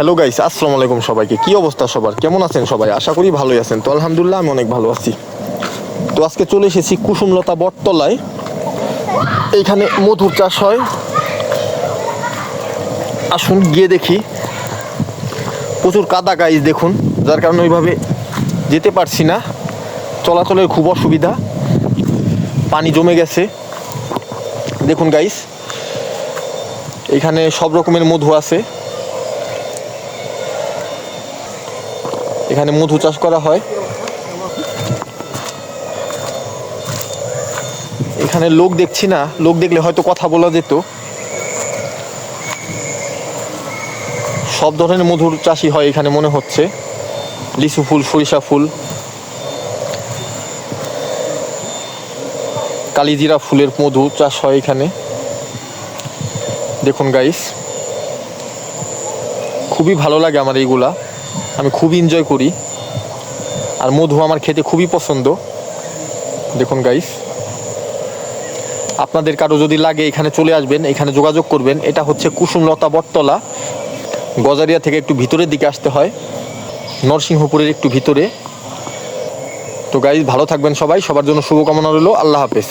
Hello guys, আসসালামু আলাইকুম সবাইকে। কি অবস্থা সবার? কেমন আছেন সবাই? আশা করি ভালোই আছেন। তো আলহামদুলিল্লাহ, আমি অনেক ভালো আছি। তো আজকে চলে এসেছি কুসুমলতা বটতলায়। এইখানে মধুর চাষ হয়। আসুন, গিয়ে দেখি। প্রচুর কাদা গাইস, দেখুন। যার কারণে ওইভাবে যেতে পারছি না। চলাচলের খুব অসুবিধা। পানি জমে গেছে। দেখুন গাইস এখানে সব রকমের মধু আছে। এখানে মধু চাষ করা হয়। এখানে লোক দেখছি না, লোক দেখলে হয়তো কথা বলা যেত। সব ধরনের মধুর চাষই হয় এখানে মনে হচ্ছে। লিচু ফুল, সরিষা ফুল। কালিজিরা ফুলের মধু চাষ হয় এখানে। দেখুন গাইস খুবই ভালো লাগে আমার এইগুলা। আমি খুবই এনজয় করি। আর মধু আমার খেতে খুবই পছন্দ। দেখুন গাইস আপনাদের কারও যদি লাগে এখানে চলে আসবেন, এখানে যোগাযোগ করবেন, এটা হচ্ছে কুসুমলতা বটতলা। গজারিয়া থেকে একটু ভিতরের দিকে আসতে হয়, নরসিংহপুরের একটু ভিতরে। তো গাইস ভালো থাকবেন সবাই, সবার জন্য শুভকামনা রইল, আল্লাহ হাফেজ।